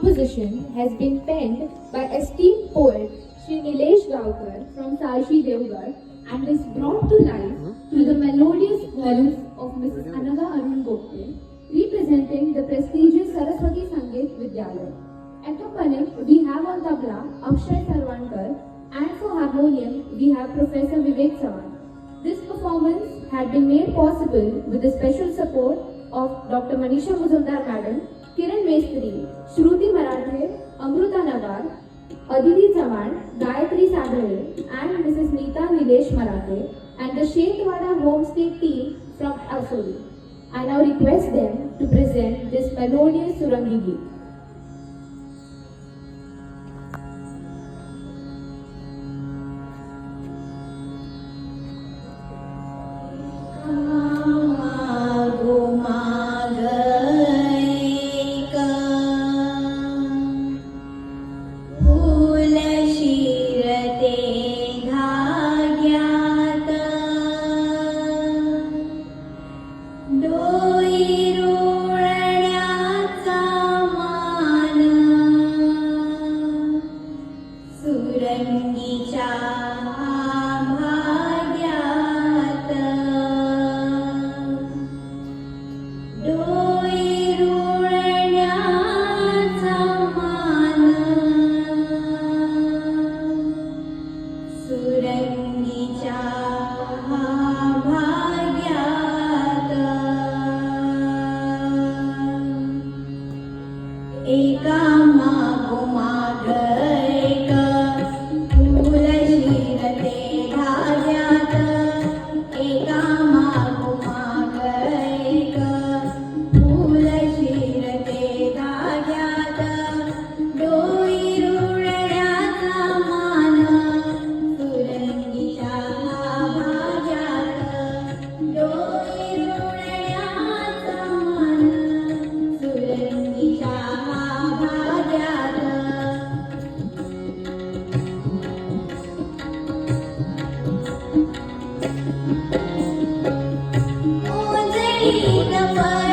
composition has been penned by esteemed poet Sri Nilesh Gaokar from Sashi Devgarh and is brought to life through the melodious voice of Mrs. Anaga Arun representing the prestigious Saraswati Sangeet Vidyalaya. Accompanying, we have on tabla Akshay Sarvankar and for harmonium we have Professor Vivek Sawan. This performance had been made possible with the special support of Dr. Manisha Muzumdar Madam, And the Shetwada Homestay team from Asoli. I now request them to present this melodious Surangi. Lord. Bye.